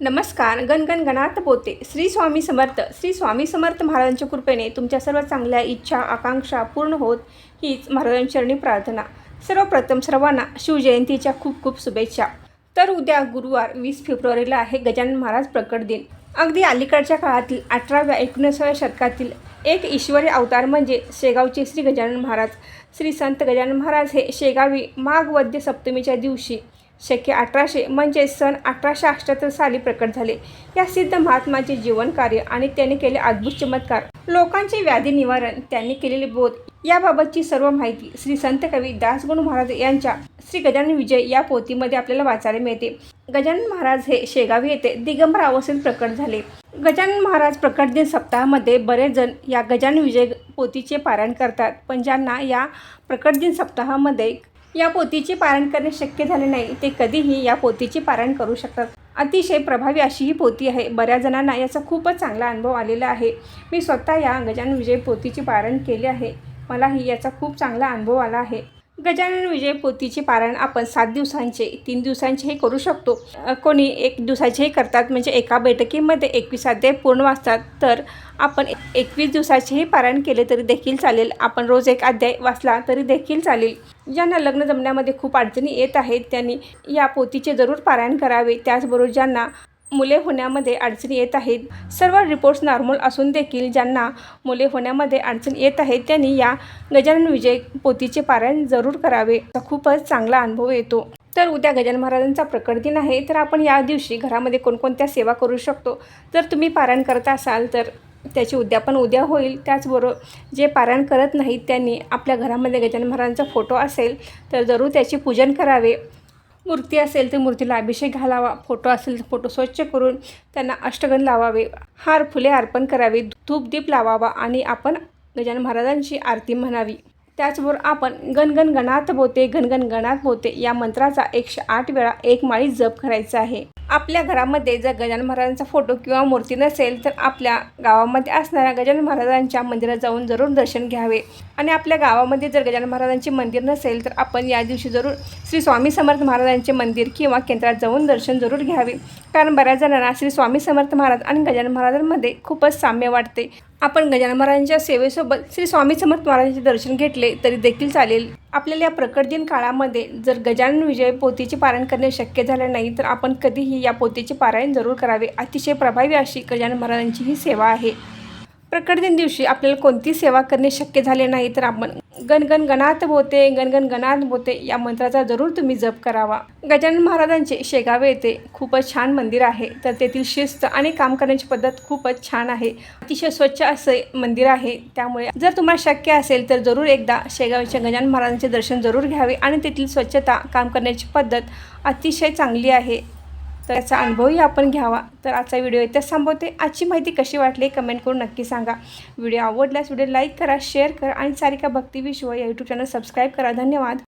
नमस्कार गणगण गणात बोते श्री स्वामी समर्थ श्री स्वामी समर्थ महाराजांच्या कृपेने तुमच्या सर्व चांगल्या इच्छा आकांक्षा पूर्ण होत हीच महाराजांचरणी प्रार्थना. सर्वप्रथम सर्वांना शिवजयंतीच्या खूप खूप शुभेच्छा. तर उद्या गुरुवार वीस फेब्रुवारीला आहे गजानन महाराज प्रकट दिन. अगदी अलीकडच्या काळातील अठराव्या एकोणीसाव्या शतकातील एक ईश्वरी अवतार म्हणजे शेगावचे श्री गजानन महाराज. श्री संत गजानन महाराज हे शेगावी माघ वद्य सप्तमीच्या दिवशी शके अठराशे म्हणजे सन अठराशे अठ्याहत्तर साली प्रकट झाले. या सिद्ध महात्माचे जीवनकार्य आणि त्यांनी केले अद्भुत चमत्कार. लोकांचे व्याधी निवारण त्यांनी केलेले बोध याबाबतची सर्व माहिती श्री संत कवी दासगुण महाराज यांच्या श्री गजानन विजय या पोथीमध्ये आपल्याला वाचायला मिळते. गजानन महाराज हे शेगावी येथे दिगंबर अवस्थेत प्रकट झाले. गजानन महाराज प्रकट दिन सप्ताहामध्ये बरेच जण या गजानन विजय पोथीचे पारायण करतात. पण ज्यांना या प्रकट दिन सप्ताहामध्ये या पोथीचे पारण करणे शक्य झाले नाही. ते कधीही या पोथीचे पारण करू शकतात. अतिशय प्रभावी अशी ही पोथी आहे. बऱ्याच जणांना याचा खूपच चांगला अनुभव आलेला आहे. मी स्वतः या गजानन विजय पोथीचे पारण केले आहे. मलाही याचा खूप चांगला अनुभव आला आहे. गजानन विजय पोतीचे पारायण आपण सात दिवसांचे तीन दिवसांचेही करू शकतो. कोणी एक दिवसाचेही करतात म्हणजे एका बैठकीमध्ये एकवीस अध्याय पूर्ण वाचतात तर आपण एकवीस दिवसाचेही पारायण केले तरी देखील चालेल. आपण रोज एक अध्याय वाचला तरी देखील चालेल. ज्यांना लग्न जमण्यामध्ये खूप अडचणी येत आहेत त्यांनी या पोतीचे जरूर पारायण करावे. त्याचबरोबर ज्यांना मुले होण्यामध्ये अडचणी येत आहेत. सर्व रिपोर्ट्स नॉर्मल असून देखील ज्यांना मुले होण्यामध्ये अडचणी येत आहेत त्यांनी या गजानन विजय पोतीचे पारायण जरूर करावे. खूपच चांगला अनुभव येतो. तर उद्या गजानन महाराजांचा प्रकट दिन आहे तर आपण या दिवशी घरामध्ये कोणकोणत्या सेवा करू शकतो? जर तुम्ही पारायण करत असाल तर त्याचे उद्यापन उद्या होईल. त्याचबरोबर जे पारायण करत नाहीत त्यांनी आपल्या घरामध्ये गजानन महाराजांचा फोटो असेल तर जरूर त्याचे पूजन करावे. मूर्ती असेल तर मूर्तीला अभिषेक घालावा फोटो असेल तर फोटो स्वच्छ करून त्यांना अष्टगण लावावे हार फुले अर्पण करावे धूपदीप लावावा आणि आपण गजानन महाराजांची आरती म्हणावी. त्याचबरोबर आपण गणगण गणात बोते गणगण गणात बोते या मंत्राचा एकशे आठ वेळा एक माळी जप करायचा आहे. आपल्या घरामध्ये जर गजानन महाराजांचा फोटो किंवा मूर्ती नसेल तर आपल्या गावामध्ये असणाऱ्या गजानन महाराजांच्या मंदिरात जाऊन जरूर दर्शन घ्यावे. आणि आपल्या गावामध्ये जर गजानन महाराजांचे मंदिर नसेल तर आपण या दिवशी जरूर श्री स्वामी समर्थ महाराजांचे मंदिर किंवा केंद्रात जाऊन दर्शन जरूर घ्यावे. कारण बऱ्याच जणांना श्री स्वामी समर्थ महाराज आणि गजानन महाराजांमध्ये खूपच साम्य वाटते. आपण गजानन महाराजांच्या सेवेसोबत श्री स्वामी समर्थ महाराजांचे दर्शन घेतले तरी देखील चालेल. आपल्याला या प्रकटदिन काळामध्ये जर गजानन विजय पोथीचे पारायण करणे शक्य झाले नाही तर आपण कधीही या पोथीचे पारायण जरूर करावे. अतिशय प्रभावी अशी गजानन महाराजांची ही सेवा आहे. प्रकटदिन दिवशी आपल्याला कोणती सेवा करणे शक्य झाले नाही तर आपण गणगण गणात बोते गणगण गणात बोते या मंत्राचा जरूर तुम्ही जप करावा. गजानन महाराजांचे शेगावे येथे खूपच छान मंदिर आहे. तर तेथील शिस्त आणि काम करण्याची पद्धत खूपच छान आहे. अतिशय स्वच्छ असे मंदिर आहे. त्यामुळे जर तुम्हाला शक्य असेल तर जरूर एकदा शेगावच्या गजानन महाराजांचे दर्शन जरूर घ्यावे आणि तेथील स्वच्छता काम करण्याची पद्धत अतिशय चांगली आहे. तर याचा अनुभवही आपण घ्यावा. तर आजचा व्हिडिओ इथेच थांबवते. आजची माहिती कशी वाटली कमेंट करून नक्की सांगा. व्हिडिओ आवडल्यास व्हिडिओ लाईक करा शेअर करा आणि सारिका भक्ती विश्व या यूट्यूब चॅनल सबस्क्राईब करा. धन्यवाद.